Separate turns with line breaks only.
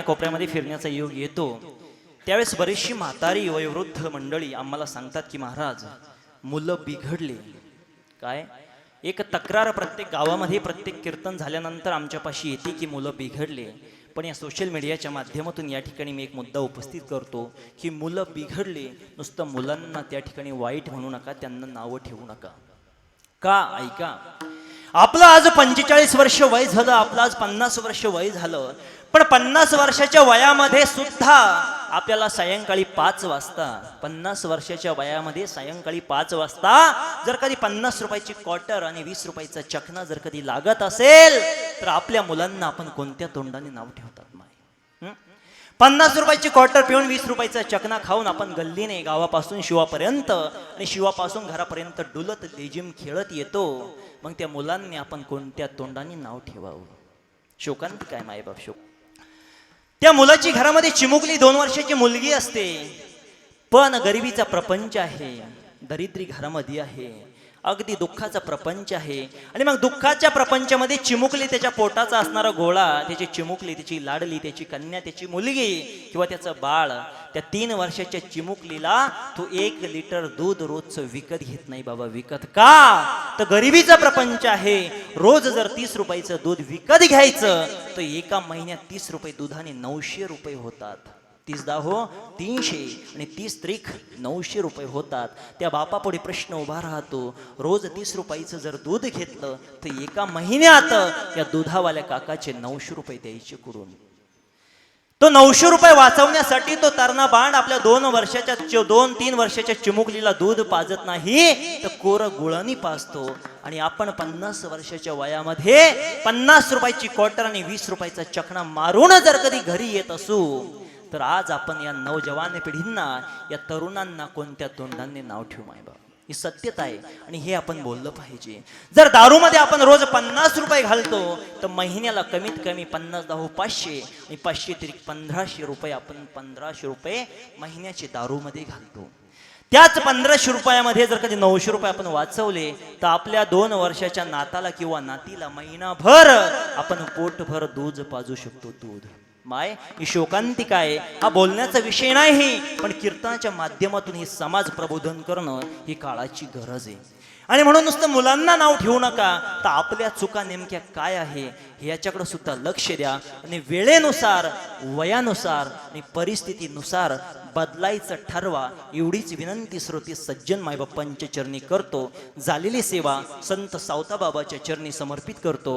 कोपऱ्यामध्ये फिरण्याचा योग येतो. त्यावेळेस बरीचशी म्हातारी वयोवृद्ध मंडळी आम्हाला सांगतात की महाराज मुलं बिघडले. काय? एक तक्रार प्रत्येक गावामध्ये प्रत्येक कीर्तन झाल्यानंतर आमच्यापाशी येते की मुलं बिघडले. पण या सोशल मीडियाच्या माध्यमातून या ठिकाणी मी एक मुद्दा उपस्थित करतो की मुलं बिघडले नुसतं मुलांना त्या ठिकाणी वाईट म्हणू नका त्यांना नावं ठेवू नका. का? ऐका. आपलं आज पंचेचाळीस वर्ष वय झालं आपलं आज पन्नास वर्ष वय झालं. पण पन्नास वर्षाच्या वयामध्ये सुद्धा आपल्याला सायंकाळी पाच वाजता पन्नास वर्षाच्या वयामध्ये सायंकाळी पाच वाजता जर कधी पन्नास रुपयाची क्वार्टर आणि वीस रुपयाचा चकना जर कधी लागत असेल तर आपल्या मुलांना आपण कोणत्या तोंडाने नाव ठेवतात माय? पन्नास रुपयाची क्वार्टर पिऊन वीस रुपयाचा चकना खाऊन आपण गल्लीने गावापासून शिवापर्यंत आणि शिवापासून घरापर्यंत डुलत लेजिम खेळत येतो. मग त्या मुलांनी आपण कोणत्या तोंडाने नाव ठेवावं? शोकांत काय मायबाप शोक? त्या मुलाची घरामध्ये चिमुकली दोन वर्षाची मुलगी असते. पण गरिबीचा प्रपंच आहे दरिद्री घरामध्ये आहे अगदी दुःखाचा प्रपंच आहे. आणि मग दुःखाच्या प्रपंचामध्ये चिमुकली त्याच्या पोटाचा असणारा गोळा त्याची चिमुकली त्याची लाडली त्याची कन्या त्याची मुलगी किंवा त्याचं बाळ त्या तीन वर्षाच्या चिमुकलीला तो एक लिटर दूध रोजचं विकत घेत नाही बाबा. विकत का? तर गरिबीचा प्रपंच आहे. रोज जर तीस रुपयाचं दूध विकत घ्यायचं तर एका महिन्यात तीस रुपये दुधाने नऊशे रुपये होतात. तीस हो तीनशे आणि तीस त्रिक नऊशे रुपये होतात. त्या बापापुढे प्रश्न उभा राहतो. रोज तीस रुपयाचं जर दूध घेतलं तर एका महिन्यात या दुधावाल्या काकाचे नऊशे रुपये द्यायचे कुठून तो नऊशे रुपये वाचवण्यासाठी तो तरणा बाण आपल्या दोन वर्षाच्या दोन तीन वर्षाच्या चिमुकलीला दूध पाजत नाही तर कोर गुळणी पाजतो. आणि आपण पन्नास वर्षाच्या वयामध्ये पन्नास रुपयाची क्वार्टर आणि वीस रुपयाचा चकणा मारून जर कधी घरी येत असू तर आज आपण या नवजवान पिढींना या तरुणांना कोणत्या तोंडांनी नाव ठेवू माय बाबा ही सत्यता आहे. आणि हे आपण बोललं पाहिजे. जर दारूमध्ये आपण रोज पन्नास रुपये घालतो तर महिन्याला कमीत कमी पन्नास दहा पाचशे आणि पाचशे तरी पंधराशे रुपये आपण पंधराशे रुपये महिन्याचे दारूमध्ये घालतो. त्याच पंधराशे रुपयामध्ये जर कधी नऊशे रुपये आपण वाचवले तर आपल्या दोन वर्षाच्या नाताला किंवा नातीला महिनाभर आपण पोटभर दूध पाजू शकतो दूध. माय ही शोकांतिका आहे. हा बोलण्याचा विषय नाही पण कीर्तनाच्या माध्यमातून हे समाज प्रबोधन करणं ही काळाची गरज आहे. आणि म्हणून नुसतं मुलांना नाव ठेवू नका तर आपल्या चुका नेमक्या काय आहे याच्याकडे सुद्धा लक्ष द्या. आणि वेळेनुसार वयानुसार आणि परिस्थितीनुसार बदलायचं ठरवा एवढीच विनंती श्रोती सज्जन मायबापांच्या चरणी करतो. झालेली सेवा संत सावताबाबाच्या चरणी समर्पित करतो.